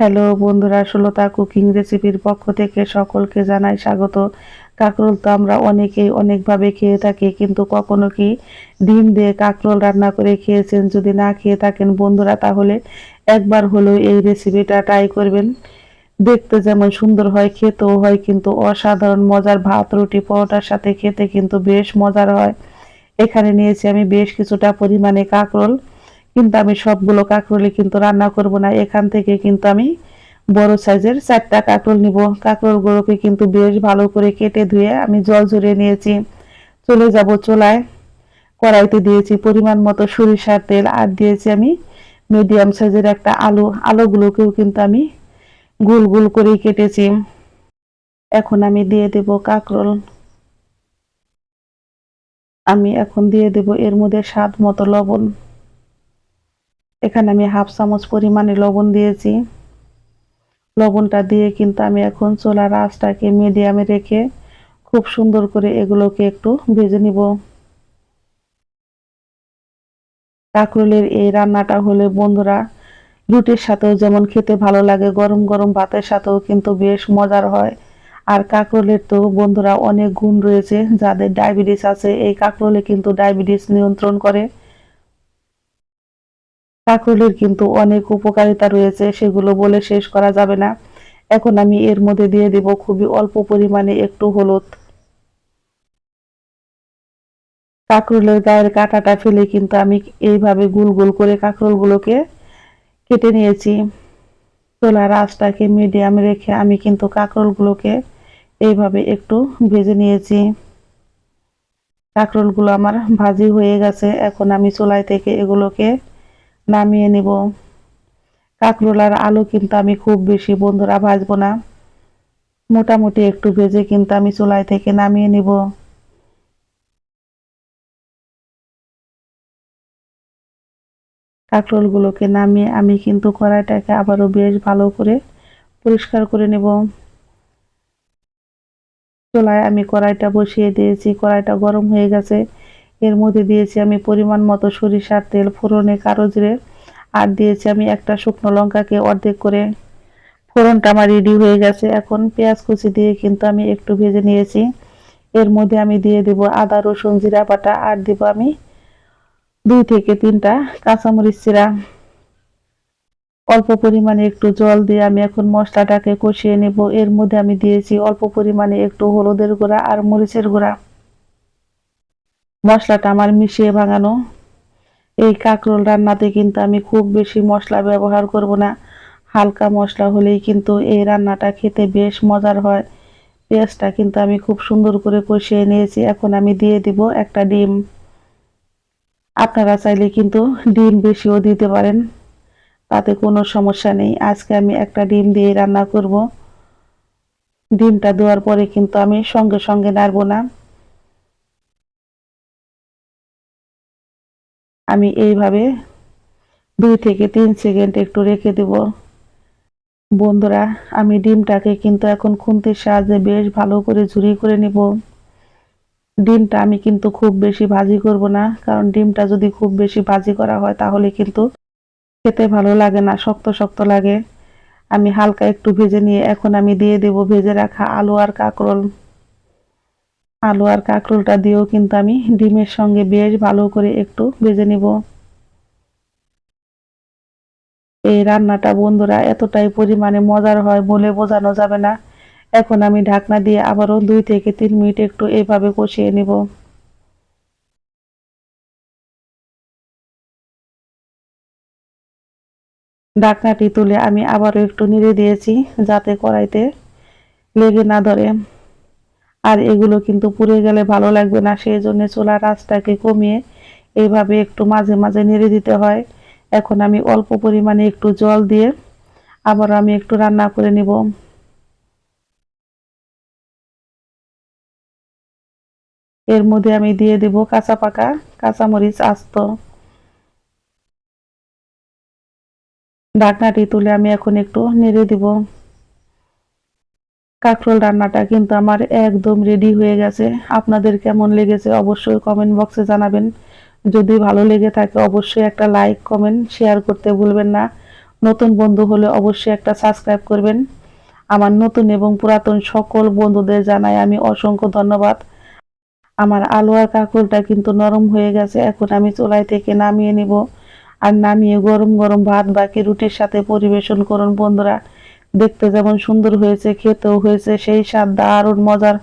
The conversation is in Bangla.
হ্যালো বন্ধুরা ষোলোতা কুকিং রেসিপির পক্ষ থেকে সকলকে জানাই স্বাগত। কাঁকরোল তো আমরা অনেকেই অনেকভাবে খেয়ে থাকি, কিন্তু কখনো কি ডিম দিয়ে কাঁকরোল রান্না করে খেয়েছেন? যদি না খেয়ে থাকেন বন্ধুরা, তাহলে একবার হলেও এই রেসিপিটা ট্রাই করবেন। দেখতে যেমন সুন্দর হয়, খেতেও হয়, কিন্তু অসাধারণ মজার ভাত, রুটি, পরোটার সাথে খেতে কিন্তু বেশ মজার হয়। এখানে নিয়েছি আমি বেশ কিছুটা পরিমাণে কাঁকরোল। কিন্তু আমি সবগুলো কাঁকরোলই কিন্তু রান্না করব না। এখান থেকে কিন্তু আমি বড় সাইজের চারটা কাঁকরোল নিব। কাঁকরোলগুলোকে কিন্তু বেশ ভালো করে কেটে ধুয়ে আমি জল ঝরিয়ে নিয়েছি। চলে যাব চোলায়। কড়াইতে দিয়েছি পরিমাণ মতো সরিষার তেল আর দিয়েছি আমি মিডিয়াম সাইজের একটা আলু। আলুগুলোকেও কিন্তু আমি গোল গোল করেই কেটেছি। এখন আমি দিয়ে দেব কাঁকরোল। আমি এখন দিয়ে দেব এর মধ্যে স্বাদ মতো লবণ। এখানে আমি হাফ চামচ পরিমাণে লবণ দিয়েছি। লবণটা দিয়ে কিন্তু আমি এখন চোলা আঁচটাকে মিডিয়ামে রেখে খুব সুন্দর করে এগুলোকে একটু ভেজে নিব। কাঁকরোলের এই রান্নাটা হলে বন্ধুরা রুটির সাথেও যেমন খেতে ভালো লাগে, গরম গরম ভাতের সাথেও কিন্তু বেশ মজার হয়। আর কাঁকরোলের তো বন্ধুরা অনেক গুণ রয়েছে, যাদের ডায়াবেটিস আছে, এই কাঁকরোলে কিন্তু ডায়াবেটিস নিয়ন্ত্রণ করে। কাঁকরোলের কিন্তু অনেক উপকারিতা রয়েছে, সেগুলো বলে শেষ করা যাবে না। এখন আমি এর মধ্যে দিয়ে দেব খুবই অল্প পরিমাণে একটু হলুদ। কাঁকরোলের গায়ের কাঁটাটা ফেলে কিন্তু আমি এইভাবে গুল গুল করে কাঁকরোলগুলোকে কেটে নিয়েছি। চোলার আঁচটাকে মিডিয়াম রেখে আমি কিন্তু কাঁকরোলগুলোকে এইভাবে একটু ভেজে নিয়েছি। কাঁকরোলগুলো আমার ভাজি হয়ে গেছে, এখন আমি চোলাই থেকে এগুলোকে নামিয়ে নিব। কাঁকরোল আর আলু কিন্তু আমি খুব বেশি বন্ধুরা ভাজবো না। মোটামুটি একটু ভেজে কিন্তু আমি চুলাই থেকে নামিয়ে নিব। কাঁকরোলগুলোকে নামিয়ে আমি কিন্তু কড়াইটাকে আবারও বেশ ভালো করে পরিষ্কার করে নেব। চুলায় আমি কড়াইটা বসিয়ে দিয়েছি, কড়াইটা গরম হয়ে গেছে। এর মধ্যে দিয়েছি আমি পরিমাণ মতো সরিষার তেল, ফোড়নে কারও জিরে আর দিয়েছি আমি একটা শুকনো লঙ্কাকে অর্ধেক করে। ফোড়নটা আমার রেডি হয়ে গেছে। এখন পেঁয়াজ কুচি দিয়ে কিন্তু আমি একটু ভেজে নিয়েছি। এর মধ্যে আমি দিয়ে দেব আদা, রসুন, জিরা বাটা আর দেব আমি দুই থেকে তিনটা কাঁচামরিচ চিরা। অল্প পরিমাণে একটু জল দিয়ে আমি এখন মশলাটাকে কষিয়ে নেব। এর মধ্যে আমি দিয়েছি অল্প পরিমাণে একটু হলুদের গুঁড়া আর মরিচের গুঁড়া। মশলাটা আমার মিশিয়ে ভাঙানো। এই কাঁকরোল রান্নাতে কিন্তু আমি খুব বেশি মশলা ব্যবহার করব না। হালকা মশলা হলেই কিন্তু এই রান্নাটা খেতে বেশ মজার হয়। পেঁয়াজটা কিন্তু আমি খুব সুন্দর করে কষিয়ে নিয়েছি। এখন আমি দিয়ে দিব একটা ডিম। আপনারা চাইলে কিন্তু ডিম বেশিও দিতে পারেন। তাতে কোনো সমস্যা নেই। আজকে আমি একটা ডিম দিয়ে রান্না করব। ডিমটা দেওয়ার পরে কিন্তু আমি সঙ্গে সঙ্গে নাড়ব না। আমি এইভাবে দুই থেকে তিন সেকেন্ড একটু রেখে দেব। বন্ধুরা, আমি ডিমটাকে কিন্তু এখন খুন্তির সাহায্যে বেশ ভালো করে ঝুরি করে নিব। ডিমটা আমি কিন্তু খুব বেশি ভাজি করব না, কারণ ডিমটা যদি খুব বেশি ভাজি করা হয় তাহলে কিন্তু খেতে ভালো লাগে না, শক্ত শক্ত লাগে। আমি হালকা একটু ভেজে নিয়ে এখন আমি দিয়ে দেব ভেজে রাখা আলু আর কাঁকরোল। আলু আর কাঁকরোলটা দিয়েও কিন্তু আমি ডিমের সঙ্গে বেশ ভালো করে একটু ভেজে নিব। এই রান্নাটা বন্ধুরা এতটাই পরিমাণে মজার হয় বলে বোঝানো যাবে না। এখন আমি ঢাকনা দিয়ে আবারও দুই থেকে তিন মিনিট একটু এভাবে কষিয়ে নিব। ঢাকনাটি তুলে আমি আবারও একটু নেড়ে দিয়েছি যাতে কড়াইতে লেগে না ধরে। আর এগুলো কিন্তু পুড়ে গেলে ভালো লাগবে না সেই জন্য চুলার আঁচটাকে কমিয়ে এইভাবে একটু মাঝে মাঝে নেড়ে দিতে হয়। এখন আমি অল্প পরিমাণে একটু জল দিয়ে আবার আমি একটু রান্না করে নিব। এর মধ্যে আমি দিয়ে দেব কাঁচা পাকা কাঁচামরিচ আস্ত। ঢাকনাটি তুলে আমি এখন একটু নেড়ে দিব। কাঁকরোল রান্নাটা কিন্তু আমার একদম রেডি হয়ে গেছে। আপনাদের কেমন লেগেছে অবশ্যই কমেন্ট বক্সে জানাবেন। যদি ভালো লেগে থাকে অবশ্যই একটা লাইক কমেন্ট শেয়ার করতে ভুলবেন না। নতুন বন্ধু হলে অবশ্যই একটা সাবস্ক্রাইব করবেন। আমার নতুন এবং পুরাতন সকল বন্ধুদের জানাই আমি অসংখ্য ধন্যবাদ। আমার আলু আর কাঁকরোলটা কিন্তু নরম হয়ে গেছে, এখন আমি চুলাই থেকে নামিয়ে নিব। আর নামিয়ে গরম গরম ভাত বাকি রুটির সাথে পরিবেশন করুন বন্ধুরা। দেখতে যেমন সুন্দর হয়েছে খেতেও হয়েছে সেই স্বাদ দারুণ মজার।